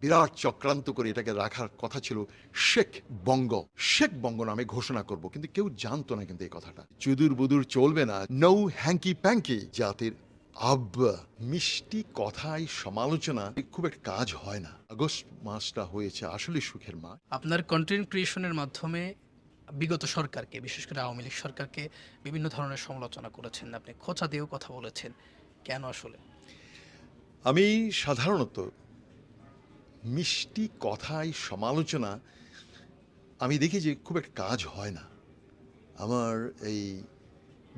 বিরাট চক্রান্ত করে এটাকে রাখার কথা ছিল শেখ বঙ্গ। শেখ বঙ্গ নামে ঘোষণা করব কিন্তু কেউ জানতো না কিন্তু এই কথাটা। চুদুর বুদুর চলবে না নৌ হ্যাঙ্কি প্যাঙ্কি। জাতির আব্বা মিষ্টি কথায় সমালোচনা খুব একটা কাজ হয় না। আগস্ট মাসটা হয়েছে আসলে সুখের মাস। আপনার কন্টেন্ট ক্রিয়েশনের মাধ্যমে বিগত সরকারকে বিশেষ করে আওয়ামী লীগ সরকারকে বিভিন্ন ধরনের সমালোচনা করেছেন। আপনি খোঁচা দিয়েও কথা বলেছেন। কেন আসলে? আমি সাধারণত মিষ্টি কথায় সমালোচনা, আমি দেখি যে খুব একটা কাজ হয় না। আমার এই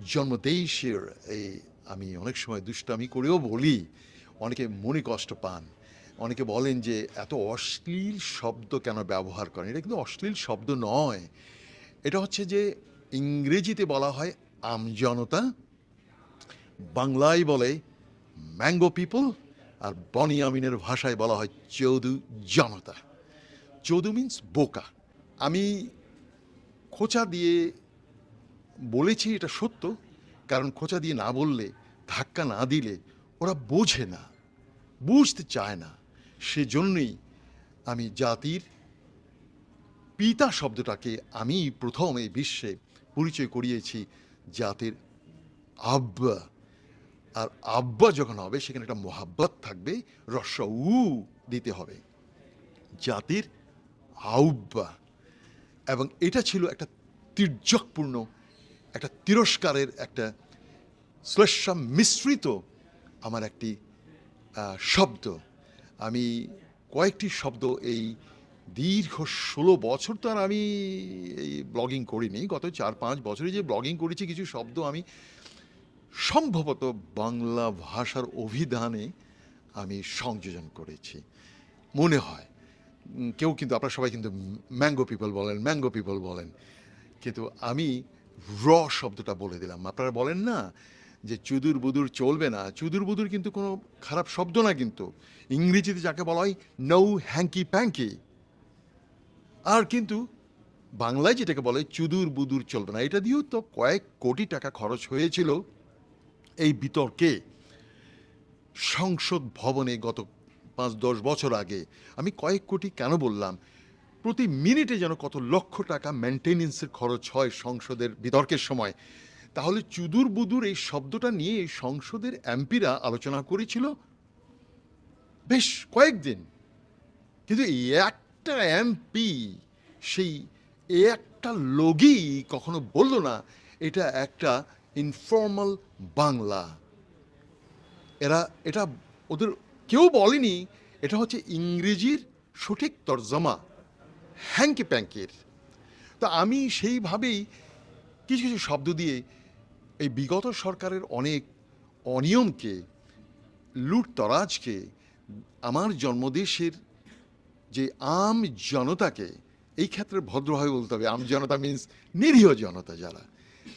জন্মদেশের এই আমি অনেক সময় দুষ্টামি করেও বলি, অনেকে মনে কষ্ট পান, অনেকে বলেন যে এত অশ্লীল শব্দ কেন ব্যবহার করেন? এটা কিন্তু অশ্লীল শব্দ নয়। এটা হচ্ছে যে ইংরেজিতে বলা হয় আমজনতা, বাংলায় বলে ম্যাঙ্গো পিপল আর বনিয়ামিনের ভাষায় বলা হয় চৌদু জনতা। চৌদু মিন্স বোকা। আমি খোঁচা দিয়ে বলেছি এটা সত্য, কারণ খোঁচা দিয়ে না বললে, ধাক্কা না দিলে ওরা বোঝে না, বুঝতে চায় না। সেজন্যই আমি জাতির পিতা শব্দটাকে আমি প্রথম এই বিশ্বে পরিচয় করিয়েছি জাতির আব্বা। আর আব্বা যখন হবে, সেখানে একটা মোহাব্বত থাকবে রস উ দিতে হবে। জাতির আউব্বা। এবং এটা ছিল একটা তির্যকপূর্ণ, একটা তিরস্কারের একটা শ্লেষা মিশ্রিত আমার একটি শব্দ। আমি কয়েকটি শব্দ এই দীর্ঘ ষোলো বছর তো আর আমি এই ব্লগিং করিনি। গত চার পাঁচ বছরে যে ব্লগিং করেছি, কিছু শব্দ আমি সম্ভবত বাংলা ভাষার অভিধানে আমি সংযোজন করেছি। মনে হয়। কেউ কিন্তু, আপনারা সবাই কিন্তু ম্যাঙ্গো পিপল বলেন, ম্যাঙ্গো পিপল বলেন। কিন্তু আমি র শব্দটা বলে দিলাম। আপনারা বলেন না যে চুদুর বুদুর চলবে না। চুদুর বুদুর কিন্তু কোনো খারাপ শব্দ না কিন্তু। ইংরেজিতে যাকে বলা হয় নৌ হ্যাঙ্কি প্যাঙ্কি আর কিন্তু বাংলায় যেটাকে বলে, চুদুর বুদুর চলবে না। এটা দিয়েও তো কয়েক কোটি টাকা খরচ হয়েছিল। এই বিতর্কে সংসদ ভবনে গত পাঁচ, দশ বছর আগে আমি কয়েক কোটি কেন বললাম? প্রতি মিনিটে যেন কত লক্ষ টাকা মেনটেনেন্সের খরচ হয় সংসদের বিতর্কের সময়। তাহলে চুদুর বুদুর এই শব্দটা নিয়ে সংসদের এমপিরা আলোচনা করেছিল বেশ কয়েকদিন। কিন্তু একটা এমপি সেই একটা লগই কখনো বলল না। এটা একটা ইনফর্মাল বাংলা। এরা, এটা ওদের কেউ বলেনি, এটা হচ্ছে ইংরেজির সঠিক তর্জমা, হ্যাঙ্কি প্যাঙ্কের। তা আমি সেইভাবেই কিছু কিছু শব্দ দিয়ে এই বিগত সরকারের অনেক অনিয়মকে, লুটতরাজকে, আমার জন্মদেশের যে আম জনতাকে, এই ক্ষেত্রে ভদ্রভাবে বলতে হবে, আম জনতা মিন্স নিরীহ জনতা যারা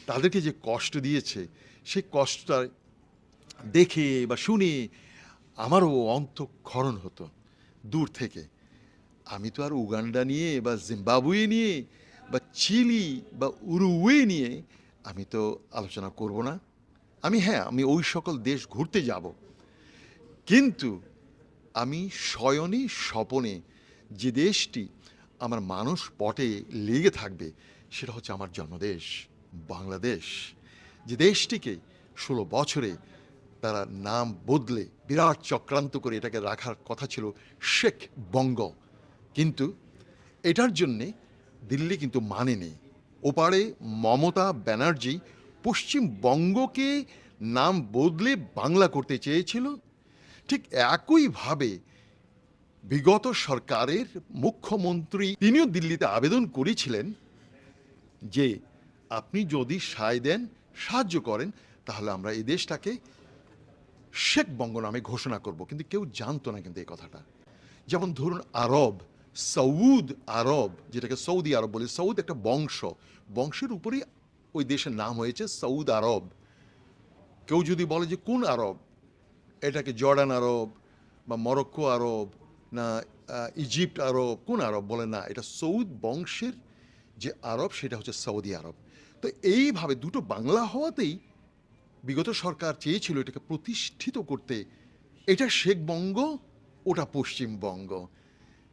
তাদেরকে যে কষ্ট দিয়েছে, সেই কষ্টটা দেখে বা শুনে আমারও অন্তঃক্ষরণ হতো দূর থেকে। আমি তো আর উগান্ডা নিয়ে বা জিম্বাবুয়ে নিয়ে বা চিলি বা উরুগুয়ে নিয়ে আমি তো আলোচনা করব না। আমি হ্যাঁ আমি ওই সকল দেশ ঘুরতে যাব। কিন্তু আমি শয়নে স্বপনে যে দেশটি আমার মানুষ পটে লেগে থাকবে, সেটা হচ্ছে আমার জন্মদেশ। বাংলাদেশ, যে দেশটিকে ষোলো বছরে তারা নাম বদলে বিরাট চক্রান্ত করে এটাকে রাখার কথা ছিল শেখ বঙ্গ। কিন্তু এটার জন্যে দিল্লি কিন্তু মানেনি। ওপারে মমতা ব্যানার্জি পশ্চিমবঙ্গকে নাম বদলে বাংলা করতে চেয়েছিল। ঠিক একইভাবে বিগত সরকারের মুখ্যমন্ত্রী তিনিও দিল্লিতে আবেদন করেছিলেন যে আপনি যদি সায় দেন, সাহায্য করেন, তাহলে আমরা এই দেশটাকে শেখ বঙ্গ নামে ঘোষণা করব। কিন্তু কেউ জানতো না কিন্তু এই কথাটা। যেমন ধরুন আরব, সৌদ আরব, যেটাকে সৌদি আরব বলে, সৌদ একটা বংশ। বংশের উপরেই ওই দেশের নাম হয়েছে সৌদ আরব। কেউ যদি বলে যে, কোন আরব? এটাকে জর্ডান আরব বা মরক্কো আরব না ইজিপ্ট আরব, কোন আরব বলে না। এটা সৌদ বংশের যে আরব, সেটা হচ্ছে সৌদি আরব। তো এইভাবে দুটো বাংলা হওয়াতেই বিগত সরকার চেয়েছিল এটাকে প্রতিষ্ঠিত করতে। এটা শেখবঙ্গ ওটা পশ্চিমবঙ্গ।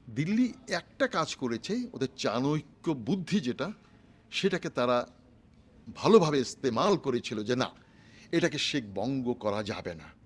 দিল্লি একটা কাজ করেছে, ওদের চাণক্য বুদ্ধি যেটা, সেটাকে তারা ভালোভাবে ইস্তেমাল করেছিল যে না, এটাকে শেখবঙ্গ করা যাবে না।